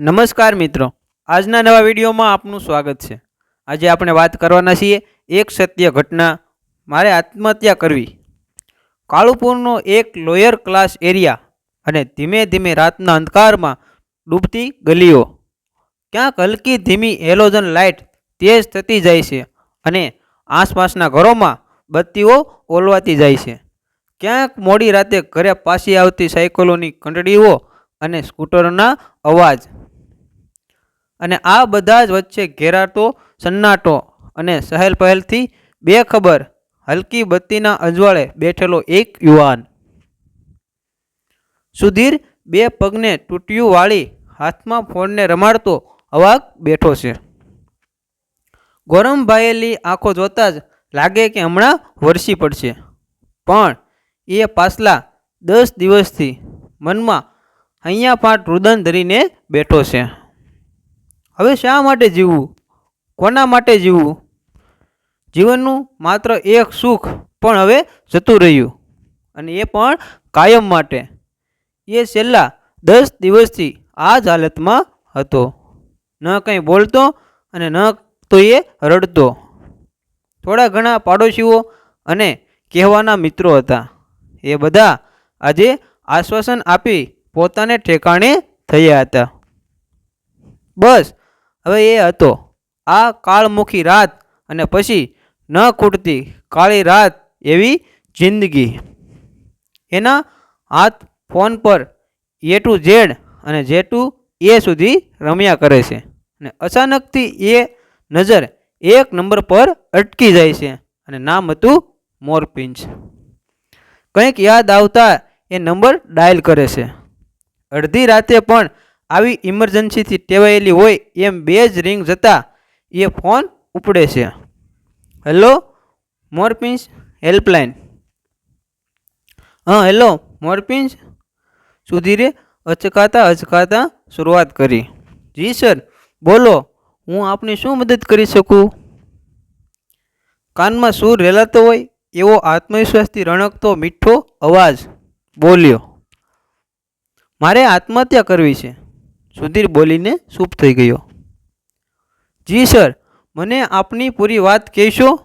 નમસ્કાર મિત્રો. આજના નવા વિડીયોમાં આપનું સ્વાગત છે. આજે આપણે વાત કરવાના છીએ એક સત્ય ઘટના મારે આત્મહત્યા કરવી. કાળુપુરનો એક લોયર ક્લાસ એરિયા અને ધીમે ધીમે રાતના અંધકારમાં ડૂબતી ગલીઓ. ક્યાંક હલકી ધીમી હેલોજન લાઇટ તેજ થતી જાય છે અને આસપાસના ઘરોમાં બત્તીઓ ઓલવાતી જાય છે. ક્યાંક મોડી રાતે ઘરે પાછી આવતી સાયકલોની ઘંટડીઓ અને સ્કૂટરોના અવાજ. અને આ બધા જ વચ્ચે ઘેરાતો સન્નાટો અને સહેલ પહેલથી બેખબર હલકી બત્તીના અજવાળે બેઠેલો એક યુવાન. સુધીર બે પગને તૂટ્યું વાળી હાથમાં ફોનને રમાડતો અવાક બેઠો છે. ગોરમ ભાયેલી આંખો જોતાં જ લાગે કે હમણાં વરસી પડશે. પણ એ પાછલા દસ દિવસથી મનમાં અહીંયા પાટ રુદન ધરીને બેઠો છે. હવે શા માટે જીવવું? કોના માટે જીવવું? જીવનનું માત્ર એક સુખ પણ હવે જતું રહ્યું અને એ પણ કાયમ માટે. એ છેલ્લા દસ દિવસથી આ જ હાલતમાં હતો. ન કંઈ બોલતો અને ન તો એ રડતો. થોડા ઘણા પાડોશીઓ અને કહેવાના મિત્રો હતા. એ બધા આજે આશ્વાસન આપી પોતાને ઠેકાણે થયા હતા. બસ હવે એ હતો. આ કાળમુખી રાત અને પછી ન ખૂટતી કાળી રાત એવી જિંદગી. એના હાથ ફોન પર એ ટુ ઝેડ અને જે ટુ એ સુધી રમ્યા કરે છે અને અચાનકથી એ નજર એક નંબર પર અટકી જાય છે અને નામ હતું મોરપિંચ. કંઈક યાદ આવતા એ નંબર ડાયલ કરે છે. અડધી રાતે પણ આવી ઇમરજન્સીથી ટેવાયેલી હોય એમ બે જ રિંગ જતાં એ ફોન ઉપડે છે. હેલો મોરપિંચ? હેલ્પલાઇન હા હેલો મોરપિંચ? સુધીરે અચકાતા અચકાતા શરૂઆત કરી. જી સર બોલો, હું આપની શું મદદ કરી શકું? કાનમાં સૂર રેલાતો હોય એવો આત્મવિશ્વાસથી રણકતો મીઠો અવાજ બોલ્યો. મારે આત્મહત્યા કરવી છે. સુધીર બોલીને ચૂપ થઈ ગયો. જી, સર, મને આપની પૂરી વાત કહેશો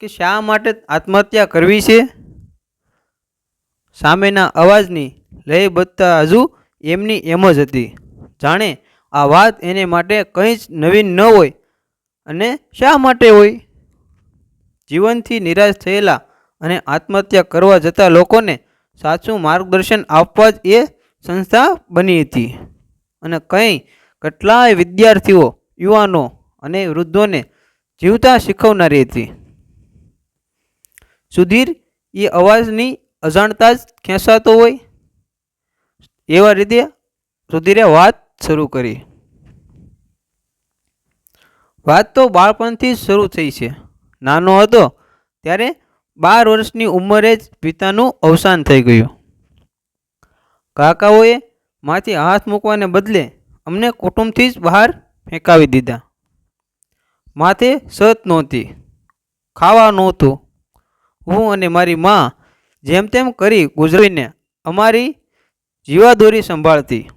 કે શા માટે આત્મહત્યા કરવી છે? સામેના અવાજની લય બધતા હજુ એમની એમ જ હતી. જાણે આ વાત એને માટે કંઈ જ નવીન ન હોય અને શા માટે હોય? જીવનથી નિરાશ થયેલા અને આત્મહત્યા કરવા જતા લોકોને સાચું માર્ગદર્શન આપવા જ એ સંસ્થા બની હતી. અને કંઈ કેટલાય વિદ્યાર્થીઓ, યુવાનો અને વૃદ્ધોને જીવતા શીખવનારી હતી. સુધીર, એ અવાજની અજાણતા જ ખેંચાતો હોય એવા રીતે સુધીરે વાત શરૂ કરી. વાત તો બાળપણથી શરૂ થઈ છે. નાનો હતો ત્યારે બાર વર્ષની ઉંમરે જ પિતાનું અવસાન થઈ ગયું. કાકાઓએ માથી હાથ મૂકવાને બદલે અમને કુટુંબથી જ બહાર ફેંકાવી દીધા. માથે સત નહોતી. ખાવા નહોતું. હું અને મારી મા જેમ તેમ કરી ગુજરીને અમારી જીવાદોરી સંભાળતી.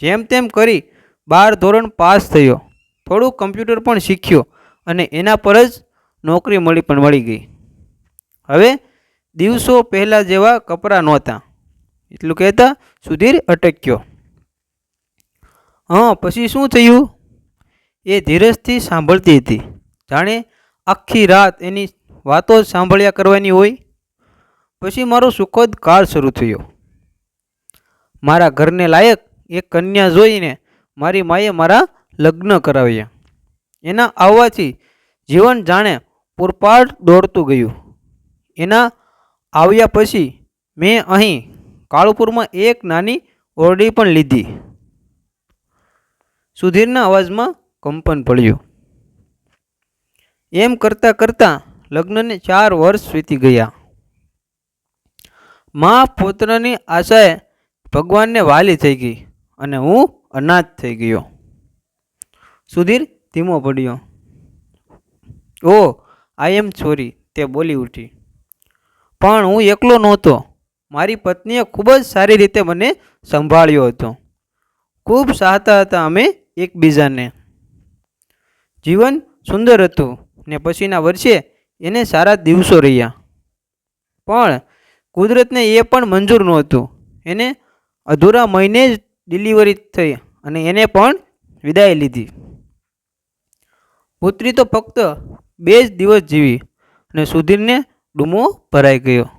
જેમ તેમ કરી બાર ધોરણ પાસ થયો. થોડું કમ્પ્યુટર પણ શીખ્યો અને એના પર જ નોકરી મળી પણ મળી ગઈ. હવે દિવસો પહેલાં જેવા કપડાં નહોતા. એટલું કહેતા સુધીર અટક્યો. હા, પછી શું થયું? એ ધીરજથી સાંભળતી હતી. જાણે આખી રાત એની વાતો સાંભળ્યા કરવાની હોય. પછી મારો સુખદ કાળ શરૂ થયો. મારા ઘરને લાયક એક કન્યા જોઈને મારી માએ મારા લગ્ન કરાવ્યા. એના આવવાથી જીવન જાણે પૂરપાટ દોડતું ગયું. એના આવ્યા પછી મેં અહીં કાળુપુરમાં એક નાની ઓરડી પણ લીધી. સુધીરના અવાજમાં કંપન પડ્યું એમ કરતાં કરતાં લગ્નને ચાર વર્ષ વીતી ગયા. મા પુત્રની આશાએ ભગવાનને વાલી થઈ ગઈ અને હું અનાથ થઈ ગયો. સુધીર ધીમો પડ્યો. ઓ આઈ એમ છોરી તે બોલી ઉઠી. પણ હું એકલો નહોતો. મારી પત્નીએ ખૂબ જ સારી રીતે મને સંભાળ્યો હતો. ખૂબ સાહતા હતા અમે એકબીજાને. જીવન સુંદર હતું ને પછીના વર્ષે એને સારા દિવસો રહ્યા. પણ કુદરતને એ પણ મંજૂર નહોતું. એને અધૂરા મહિને જ ડિલિવરી થઈ અને એને પણ વિદાય લીધી. પુત્રી તો ફક્ત બે જ દિવસ જીવી અને સુધીરને ડૂમો ભરાઈ ગયો.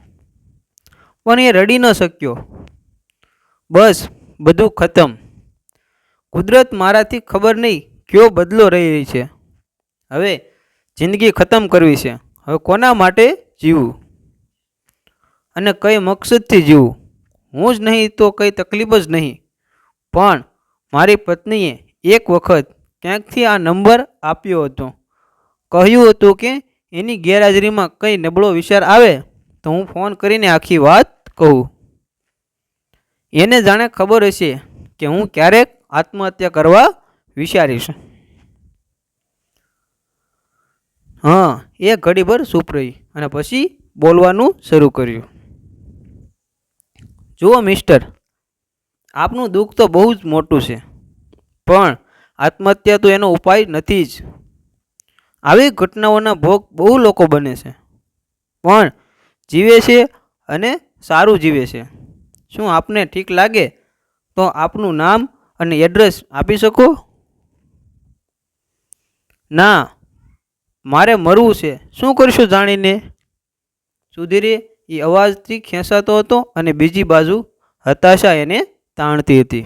પણ એ રડી ન શક્યો. બસ, બધું ખતમ. કુદરત મારાથી ખબર નહીં કયો બદલો રહી રહી છે. હવે જિંદગી ખતમ કરવી છે. હવે કોના માટે જીવવું? અને કઈ મકસદથી જીવવું? હું જ નહીં તો કંઈ તકલીફ જ નહીં. પણ મારી પત્નીએ એક વખત ક્યાંકથી આ નંબર આપ્યો હતો. કહ્યું હતું કે એની ગેરહાજરીમાં કંઈ નબળો વિચાર આવે? તો હું ફોન કરીને આખી વાત કહું. એને જાણે ખબર હશે કે હું ક્યારેક આત્મહત્યા કરવા વિચારીશ. હા, એ ઘડીભર સૂપ રહી અને પછી બોલવાનું શરૂ કર્યું. જુઓ મિસ્ટર, આપનું દુઃખ તો બહુ જ મોટું છે, પણ આત્મહત્યા તો એનો ઉપાય નથી જ. આવી ઘટનાઓના ભોગ બહુ લોકો બને છે. પણ જીવે છે અને સારું જીવે છે. શું આપને ઠીક લાગે? તો આપનું નામ અને એડ્રેસ આપી શકો? ના, મારે મરવું છે. શું કરશું જાણીને? સુધીરે એ અવાજથી ખેંચાતો હતો અને બીજી બાજુ હતાશા એને તાણતી હતી.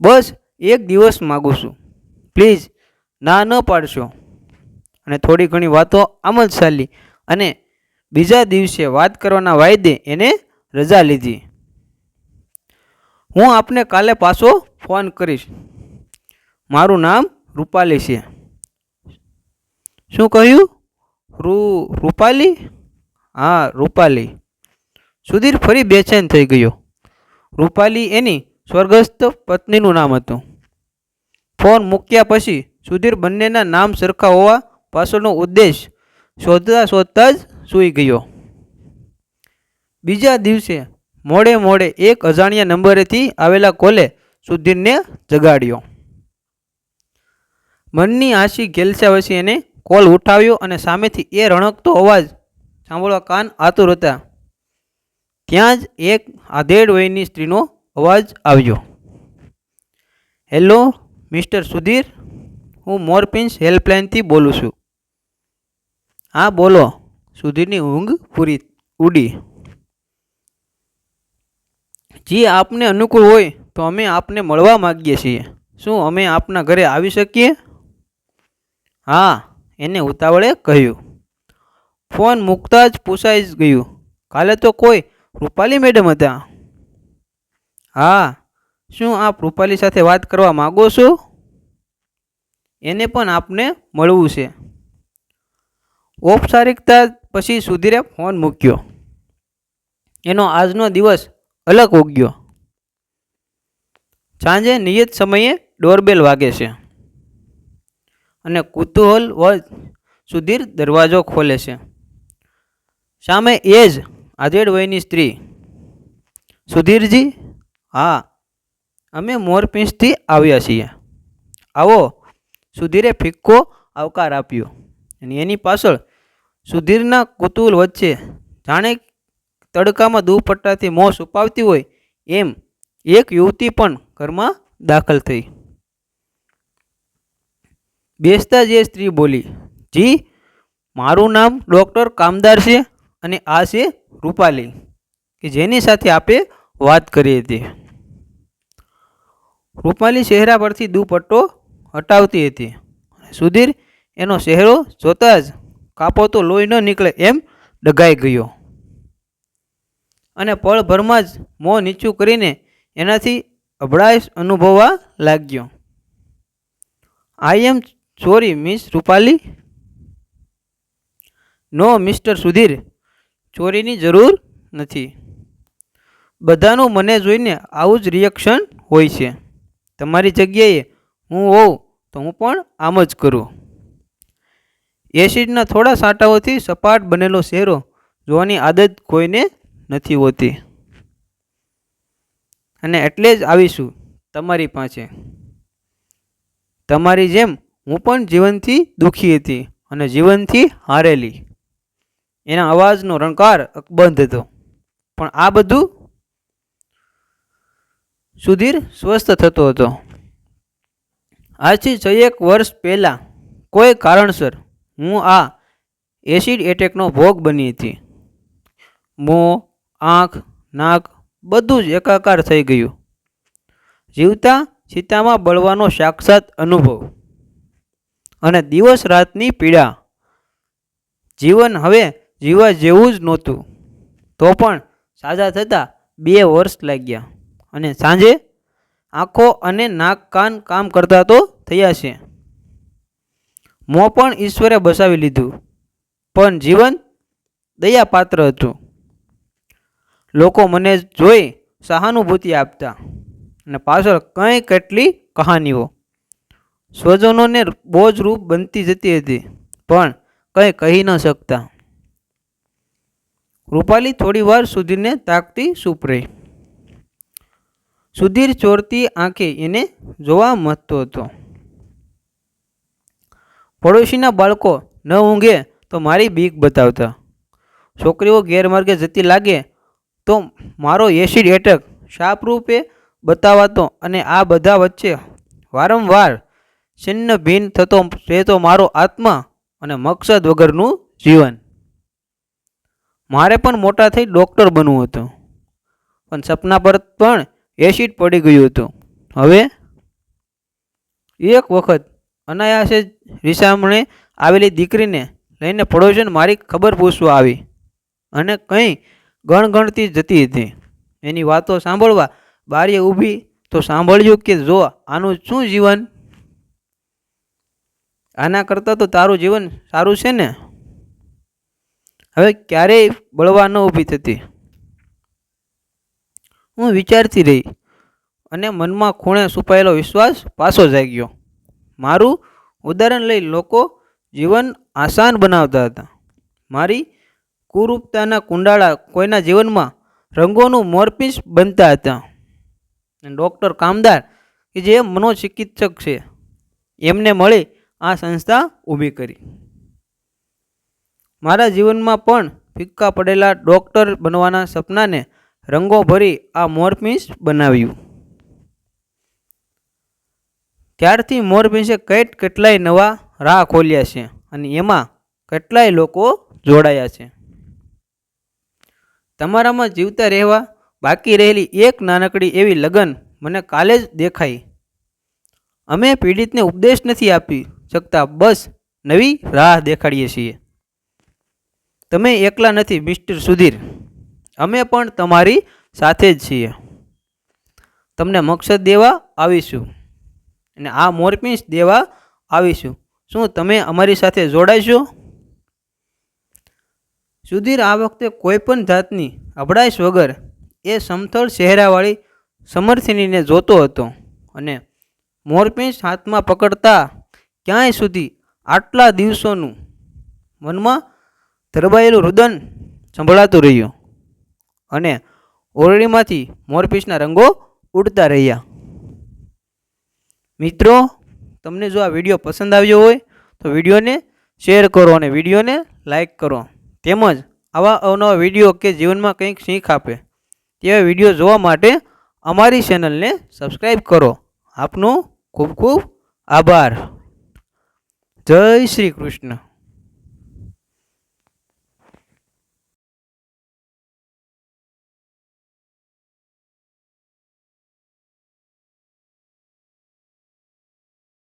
બસ એક દિવસ માગું છું. પ્લીઝ, ના ન પાડશો. અને થોડી ઘણી વાતો આમ જ ચાલી અને બીજા દિવસે વાત કરવાના વાયદે એને રજા લીધી. હું આપને કાલે પાછો ફોન કરીશ. મારું નામ રૂપાલી છે. શું કહ્યું? રૂ, રૂપાલી? હા, રૂપાલી. સુધીર ફરી બેચેન થઈ ગયો. રૂપાલી એની સ્વર્ગસ્થ પત્નીનું નામ હતું. ફોન મૂક્યા પછી સુધીર બંનેના નામ સરખા હોવા પાછળનો ઉદ્દેશ શોધતા શોધતા જ સૂઈ ગયો. બીજા દિવસે મોડે મોડે એક અજાણ્યા નંબરેથી આવેલા કોલે સુધીરને જગાડ્યો. મનની આશી ઘેલસા વસી એને કોલ ઉઠાવ્યો અને સામેથી એ રણકતો અવાજ સાંભળવા કાન આતુર હતા. ત્યાં જ એક આધેડ વયની સ્ત્રીનો અવાજ આવ્યો. હેલો, મિસ્ટર સુધીર, હું મોરપિન્સ હેલ્પલાઇનથી બોલું છું. હા, બોલો. સુધીરની ઊંઘ પૂરી ઉડી. જે આપને અનુકૂળ હોય તો અમે આપને મળવા માગીએ છીએ. શું અમે આપના ઘરે આવી શકીએ? હા, એને ઉતાવળે કહ્યું. ફોન મૂકતા જ પૂછાઈ ગયું. કાલે તો કોઈ રૂપાલી મેડમ હતા. હા, શું આપ રૂપાલી સાથે વાત કરવા માગો છો? એને પણ આપને મળવું છે. ઔપચારિકતા પછી સુધીરે ફોન મૂક્યો. એનો આજનો દિવસ અલગ ઉગ્યો. સાંજે નિયત સમયે ડોરબેલ વાગે છે. અને કુતૂહલ સુધીર દરવાજો ખોલે છે. સામે એ જ આધેડ વયની સ્ત્રી. સુધીરજી, હા, અમે મોરપીંચથી આવ્યા છીએ. આવો. સુધીરે ફિક્કો આવકાર આપ્યો. અને એની પાછળ સુધીરના કુતુલ વચ્ચે જાણે તડકામાં દુપટ્ટાથી મોં છુપાવતી હોય એમ એક યુવતી પણ ઘરમાં દાખલ થઈ. બેસતા જ સ્ત્રી બોલી, જી, મારું નામ ડૉક્ટર કામદાર છે અને આ છે રૂપાલી, કે જેની સાથે આપે વાત કરી હતી. રૂપાલી ચહેરા પરથી દુપટ્ટો હટાવતી હતી. સુધીર એનો ચહેરો જોતા જ કાપો તો લોહી ન નીકળે, એમ ડગાઈ ગયો. અને પળભરમાં જ મોં નીચું કરીને એનાથી અભડાશ અનુભવવા લાગ્યો. I am sorry, miss Rupali? No, mister Sudhir, ચોરીની જરૂર નથી. બધાનું મને જોઈને આવું જ રિએક્શન હોય છે. તમારી જગ્યાએ હું હોઉં તો હું પણ આમ જ કરું. એસિડના થોડા સાંટાઓથી સપાટ બનેલો ચહેરો જોવાની આદત કોઈને નથી હોતી. અને એટલે જ આવીશું તમારી પાસે. તમારી જેમ હું પણ જીવનથી દુઃખી હતી અને જીવનથી હારેલી. એના અવાજનો રણકાર અકબંધ હતો. પણ આ બધું સુધીર સ્વસ્થ થતો હતો. આજથી છ એક વર્ષ પહેલાં કોઈ કારણસર હું આ એસિડ એટેકનો ભોગ બની હતી. મોં, આંખ, નાક બધું જ એકાકાર થઈ ગયું. જીવતા સીતામાં બળવાનો સાક્ષાત અનુભવ. અને દિવસ રાતની પીડા. જીવન હવે જીવા જેવું જ નહોતું. તો પણ સાજા થતાં બે વર્ષ લાગ્યા. અને સાંજે આંખો અને નાક કાન કામ કરતા તો થયા છે. મોં પણ ઈશ્વરે બસાવી લીધું. પણ જીવન દયાપાત્ર હતું. લોકો મને જોઈ સહાનુભૂતિ આપતા અને પાછળ કંઈ કેટલી કહાનીઓ. સ્વજનોને બોજરૂપ બનતી જતી હતી, પણ કંઈ કહી ન શકતા. રૂપાલી થોડી વાર સુધીરને તાકતી સૂપ રહી. સુધીર ચોરતી આંખે એને જોવા મથતો હતો. પડોશીના બાળકો ન ઊંઘે તો મારી બીક બતાવતા. છોકરીઓ ગેરમાર્ગે જતી લાગે તો મારો એસિડ એટેક શાપરૂપે બતાવાતો અને આ બધા વચ્ચે વારંવાર છિન્ન ભિન્ન થતો રહેતો મારો આત્મા અને મકસદ વગરનું જીવન. મારે પણ મોટા થઈ ડૉક્ટર બનવું હતું. પણ સપના પર પણ એસિડ પડી ગયું હતું. હવે એક વખત અનાયાસે જ રીસામણે આવેલી દીકરીને લઈને પડોશીને મારી ખબર પૂછવા આવી અને કંઈ ગણગણતી જતી હતી. એની વાતો સાંભળવા બારીએ ઊભી તો સાંભળ્યું કે જો આનું શું જીવન? આના કરતાં તો તારું જીવન સારું છે ને? હવે ક્યારેય બળવા ન ઊભી થતી. હું વિચારતી રહી અને મનમાં ખૂણે છુપાયેલો વિશ્વાસ પાછો જાગ્યો. મારું ઉદાહરણ લઈ લોકો જીવન આસાન બનાવતા હતા. મારી કુરૂપતાના કુંડાળા કોઈના જીવનમાં રંગોનું મોરપીસ બનતા હતા. ડૉક્ટર કામદાર કે જે મનોચિકિત્સક છે, એમને મળી આ સંસ્થા ઊભી કરી. મારા જીવનમાં પણ ફિક્કા પડેલા ડૉક્ટર બનવાના સપનાને રંગો ભરી આ મોરપીસ બનાવ્યું. ત્યારથી મોરપીંછે કંઈક કેટલાય નવા રાહ ખોલ્યા છે અને એમાં કેટલાય લોકો જોડાયા છે. તમારામાં જીવતા રહેવા બાકી રહેલી એક નાનકડી એવી લગન મને કાલે જ દેખાઈ. અમે પીડિતને ઉપદેશ નથી આપી શકતા, બસ નવી રાહ દેખાડીએ છીએ. તમે એકલા નથી, મિસ્ટર સુધીર. અમે પણ તમારી સાથે જ છીએ. તમને મકસદ દેવા આવીશું. અને આ મોરપીંછ દેવા આવીશું. શું તમે અમારી સાથે જોડાઈશો? સુધીર આ વખતે કોઈ પણ જાતની અભડાઈશ વગર એ સમથળ ચહેરાવાળી સમર્થિનીને જોતો હતો અને મોરપીંછ હાથમાં પકડતા ક્યાંય સુધી આટલા દિવસોનું મનમાં ધરબાયેલું રુદન સંભળાતું રહ્યું અને ઓરડીમાંથી મોરપીંછના રંગો ઉડતા રહ્યા. મિત્રો, તમને જો આ વીડિયો પસંદ આવ્યો હોય, તો વિડીયોને શેર કરો અને વિડીયોને લાઈક કરો. તેમજ આવા અવનવા વીડિયો કે જીવનમાં કંઈક શીખ આપે, તેવા વીડિયો જોવા માટે અમારી ચેનલને સબસ્ક્રાઈબ કરો. આપનો ખૂબ ખૂબ આભાર. જય શ્રી કૃષ્ણ.